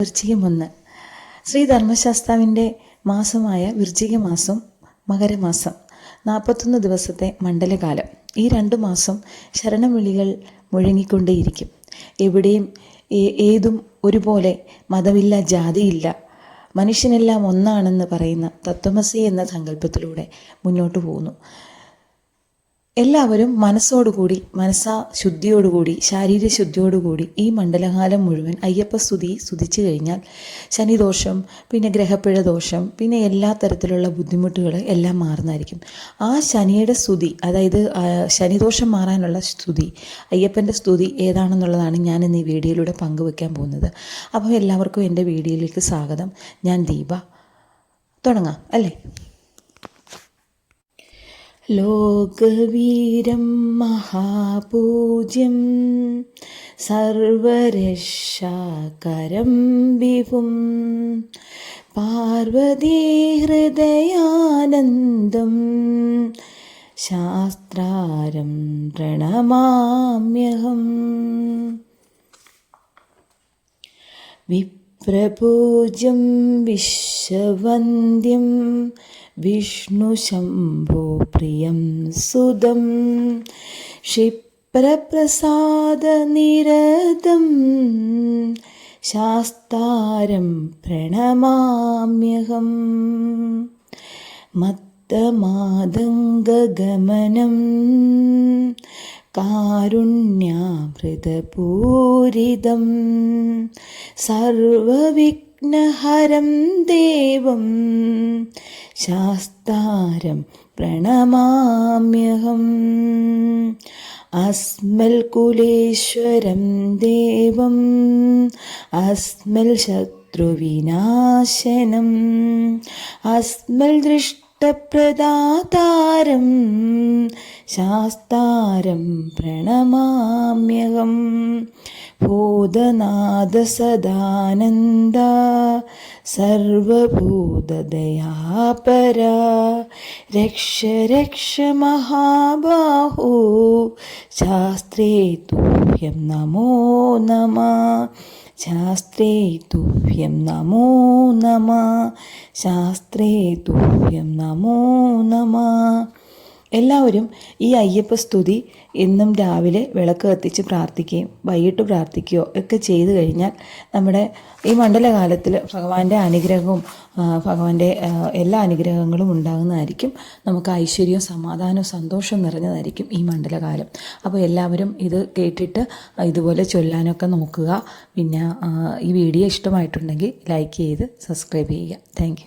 വൃശ്ചികം ഒന്ന്. ശ്രീ ധർമ്മശാസ്താവിന്റെ മാസമായ വൃശ്ചിക മാസം മകരമാസം നാൽപ്പത്തൊന്ന് ദിവസത്തെ മണ്ഡലകാലം. ഈ രണ്ടു മാസം ശരണവിളികൾ മുഴങ്ങിക്കൊണ്ടേയിരിക്കും. എവിടെയും ഏതും ഒരുപോലെ മതമില്ല ജാതിയില്ല. മനുഷ്യനെല്ലാം ഒന്നാണെന്ന് പറയുന്ന തത്വമസി എന്ന സങ്കല്പത്തിലൂടെ മുന്നോട്ട് പോകുന്നു. എല്ലാവരും മനസ്സോടുകൂടി മനസ്സാ ശുദ്ധിയോടുകൂടി ശാരീരിക ശുദ്ധിയോടുകൂടി ഈ മണ്ഡലകാലം മുഴുവൻ അയ്യപ്പ സ്തുതി സ്തുതിച്ചു കഴിഞ്ഞാൽ ശനിദോഷം പിന്നെ ഗ്രഹപ്പിഴ ദോഷം പിന്നെ എല്ലാ തരത്തിലുള്ള ബുദ്ധിമുട്ടുകൾ എല്ലാം മാറുന്നതായിരിക്കും. ആ ശനിയുടെ സ്തുതി അതായത് ശനിദോഷം മാറാനുള്ള സ്തുതി അയ്യപ്പന്റെ സ്തുതി ഏതാണെന്നുള്ളതാണ് ഞാൻ ഇന്ന് ഈ വീഡിയോയിലൂടെ പങ്കുവെക്കാൻ പോകുന്നത്. അപ്പോൾ എല്ലാവർക്കും എന്റെ വീഡിയോയിലേക്ക് സ്വാഗതം. ഞാൻ ദീപ. തുടങ്ങാം അല്ലേ? ലോകവീരം മഹാപൂജ്യം സർവരക്ഷാകരം വിഭും. പാർവതീഹൃദയാനന്ദം ശാസ്ത്രാരം പ്രണമാമ്യഹം. വിപ്രപൂജ്യം വിശ്വവന്ദ്യം വിഷ്ണുശംഭോ പ്രിയം സുതം. ക്ഷിപ്രപ്രസാദനിരതം ശാസ്താരം പ്രണമാമ്യഹം. മത്തമാതംഗഗമനം. കാരുണ്യാമൃതപൂരിതം. സർവവിഘ്നഹരം ദേവം ശാസ്താരം പ്രണമാമ്യഹം. അസ്മൽ കുലേശ്വരം ദേവം അസ്മൽ ശത്രുവിനാശനം അസ്മൽ ദൃഷ്ടപ്രദാതാരം ശാസ്താരം പ്രണമാമ്യഹം. ഭൂതനാഥ സദാനന്ദ സർവഭൂതദയാപര രക്ഷ രക്ഷ മഹാബാഹോ ശാസ്ത്രേ തുഭ്യം നമോ നമ ശാസ്ത്രേ തുഭ്യം നമോ നമ ശാസ്ത്രേ തുഭ്യം നമോ നമ. എല്ലാവരും ഈ അയ്യപ്പ സ്തുതി എന്നും രാവിലെ വിളക്ക് കത്തിച്ച് പ്രാർത്ഥിക്കുകയും വൈകിട്ട് പ്രാർത്ഥിക്കുകയോ ഒക്കെ ചെയ്തു കഴിഞ്ഞാൽ നമ്മുടെ ഈ മണ്ഡലകാലത്തിൽ ഭഗവാന്റെ അനുഗ്രഹവും ഭഗവാന്റെ എല്ലാ അനുഗ്രഹങ്ങളും ഉണ്ടാകുന്നതായിരിക്കും. നമുക്ക് ഐശ്വര്യവും സമാധാനവും സന്തോഷവും നിറഞ്ഞതായിരിക്കും ഈ മണ്ഡലകാലം. അപ്പോൾ എല്ലാവരും ഇത് കേട്ടിട്ട് ഇതുപോലെ ചൊല്ലാനൊക്കെ നോക്കുക. പിന്നെ ഈ വീഡിയോ ഇഷ്ടമായിട്ടുണ്ടെങ്കിൽ ലൈക്ക് ചെയ്ത് സബ്സ്ക്രൈബ് ചെയ്യുക. താങ്ക്